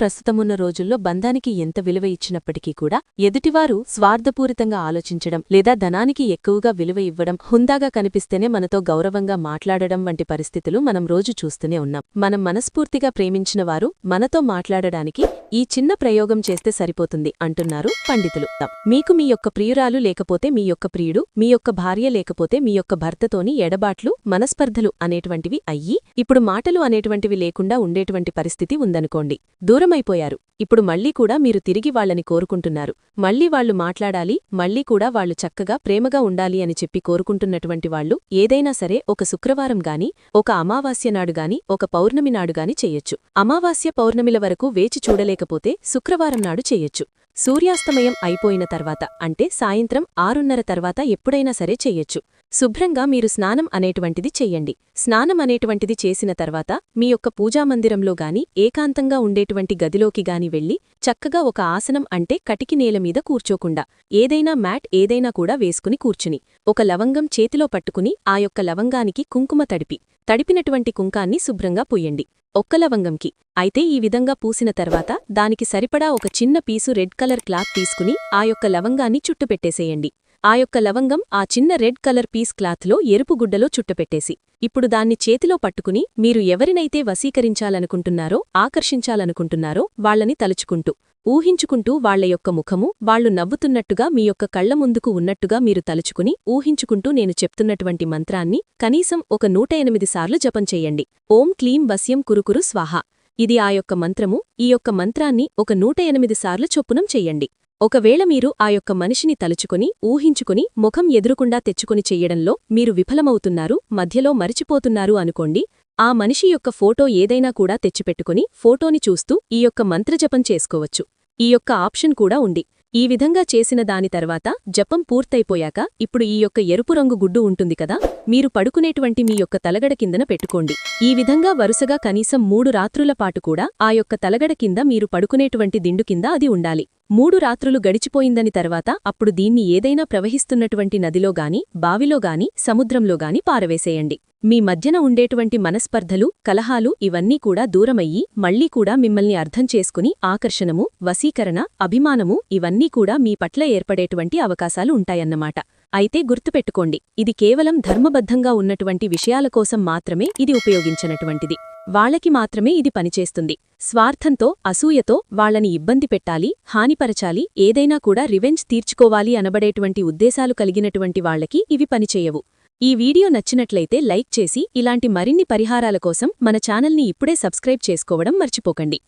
ప్రస్తుతమున్న రోజుల్లో బంధానికి ఎంత విలువ ఇచ్చినప్పటికీ కూడా ఎదుటివారు స్వార్థపూరితంగా ఆలోచించడం లేదా ధనానికి ఎక్కువగా విలువ ఇవ్వడం హుందాగా కనిపిస్తేనే మనతో గౌరవంగా మాట్లాడడం వంటి పరిస్థితులు మనం రోజు చూస్తూనే ఉన్నాం. మనం మనస్ఫూర్తిగా ప్రేమించిన వారు మనతో మాట్లాడడానికి ఈ చిన్న ప్రయోగం చేస్తే సరిపోతుంది అంటున్నారు పండితులు. మీకు మీ యొక్క ప్రియురాలు లేకపోతే మీ యొక్క ప్రియుడు మీ యొక్క భార్య లేకపోతే మీ యొక్క భర్తతోని ఎడబాట్లు మనస్పర్ధలు అనేటువంటివి అయ్యి ఇప్పుడు మాటలు అనేటువంటివి లేకుండా ఉండేటువంటి పరిస్థితి ఉందనుకోండి. దూరమైపోయారు. ఇప్పుడు మళ్ళీ కూడా మీరు తిరిగి వాళ్ళని కోరుకుంటున్నారు. మళ్ళీ వాళ్ళు మాట్లాడాలి మళ్ళీ కూడా వాళ్ళు చక్కగా ప్రేమగా ఉండాలి అని చెప్పి కోరుకుంటున్నటువంటి వాళ్ళు ఏదైనా సరే ఒక శుక్రవారం గాని ఒక అమావాస్య నాడు గాని ఒక పౌర్ణమి నాడు గాని చెయ్యొచ్చు అమావాస్య పౌర్ణమిల వరకు వేచి చూడలేకపోతే శుక్రవారం నాడు చెయ్యొచ్చు సూర్యాస్తమయం అయిపోయిన తర్వాత అంటే సాయంత్రం ఆరున్నర తర్వాత ఎప్పుడైనా సరే చెయ్యొచ్చు శుభ్రంగా మీరు స్నానం అనేటువంటిది చెయ్యండి స్నానం అనేటువంటిది చేసిన తర్వాత మీ యొక్క పూజామందిరంలో గాని ఏకాంతంగా ఉండేటువంటి గదిలోకి గాని వెళ్ళి చక్కగా ఒక ఆసనం అంటే కటికి నేలమీద కూర్చోకుండా ఏదైనా మ్యాట్ ఏదైనా కూడా వేసుకుని కూర్చుని ఒక లవంగం చేతిలో పట్టుకుని ఆ యొక్క లవంగానికి కుంకుమ తడిపి తడిపినటువంటి కుంకాన్ని శుభ్రంగా పూయండి ఒక్క లవంగంకి. అయితే ఈ విధంగా పూసిన తర్వాత దానికి సరిపడా ఒక చిన్న పీసు రెడ్ కలర్ క్లాత్ తీసుకుని ఆ యొక్క లవంగాన్ని చుట్టుపెట్టేసేయండి. ఆ యొక్క లవంగం ఆ చిన్న రెడ్ కలర్ పీస్ క్లాత్లో ఎరుపు గుడ్డలో చుట్టపెట్టేసి ఇప్పుడు దాన్ని చేతిలో పట్టుకుని మీరు ఎవరినైతే వశీకరించాలనుకుంటున్నారో ఆకర్షించాలనుకుంటున్నారో వాళ్ళని తలుచుకుంటూ ఊహించుకుంటూ వాళ్ళ యొక్క ముఖము వాళ్ళు నవ్వుతున్నట్టుగా మీ యొక్క కళ్ళ ముందుకు ఉన్నట్టుగా మీరు తలుచుకుని ఊహించుకుంటూ నేను చెప్తున్నటువంటి మంత్రాన్ని కనీసం ఒక నూట ఎనిమిది సార్లు జపం చెయ్యండి ఓం క్లీం వస్యం కురుకురు స్వాహ. ఇది ఆ యొక్క మంత్రము ఈ యొక్క మంత్రాన్ని ఒక నూట ఎనిమిది సార్లు చొప్పునం చెయ్యండి ఒకవేళ మీరు ఆ యొక్క మనిషిని తలుచుకుని ఊహించుకుని ముఖం ఎదురుకుండా తెచ్చుకుని చెయ్యడంలో మీరు విఫలమవుతున్నారు మధ్యలో మరిచిపోతున్నారు అనుకోండి ఆ మనిషి యొక్క ఫోటో ఏదైనా కూడా తెచ్చిపెట్టుకుని ఫోటోని చూస్తూ ఈ యొక్క మంత్రజపం చేసుకోవచ్చు. ఈ యొక్క ఆప్షన్ కూడా ఉంది. ఈ విధంగా చేసిన దాని తర్వాత జపం పూర్తయిపోయాక ఇప్పుడు ఈ యొక్క ఎరుపు రంగు గుడ్డు ఉంటుంది కదా మీరు పడుకునేటువంటి మీ యొక్క తలగడ కిందన పెట్టుకోండి. ఈ విధంగా వరుసగా కనీసం మూడు రాత్రుల పాటు కూడా ఆ యొక్క తలగడ కింద మీరు పడుకునేటువంటి దిండు కింద అది ఉండాలి. మూడు రాత్రులు గడిచిపోయిందని తర్వాత అప్పుడు దీన్ని ఏదైనా ప్రవహిస్తున్నటువంటి నదిలో గాని బావిలో గాని సముద్రంలో గాని పారవేసేయండి. మీ మధ్యన ఉండేటువంటి మనస్పర్ధలు కలహాలు ఇవన్నీ కూడా దూరమయ్యి మళ్ళీ కూడా మిమ్మల్ని అర్థం చేసుకుని ఆకర్షణము వశీకరణ అభిమానము ఇవన్నీ కూడా మీ పట్ల ఏర్పడేటువంటి అవకాశాలు ఉంటాయన్నమాట. అయితే గుర్తుపెట్టుకోండి ఇది కేవలం ధర్మబద్ధంగా ఉన్నటువంటి విషయాల కోసం మాత్రమే ఇది ఉపయోగించినటువంటిది. వాళ్ళకి మాత్రమే ఇది పనిచేస్తుంది. స్వార్థంతో అసూయతో వాళ్ళని ఇబ్బంది పెట్టాలి హానిపరచాలి ఏదైనా కూడా రివెంజ్ తీర్చుకోవాలి అనబడేటువంటి ఉద్దేశాలు కలిగినటువంటి వాళ్ళకి ఇవి పనిచేయవు. ఈ వీడియో నచ్చినట్లయితే లైక్ చేసి ఇలాంటి మరిన్ని పరిహారాల కోసం మన ఛానల్ని ఇప్పుడే సబ్స్క్రైబ్ చేసుకోవడం మర్చిపోకండి.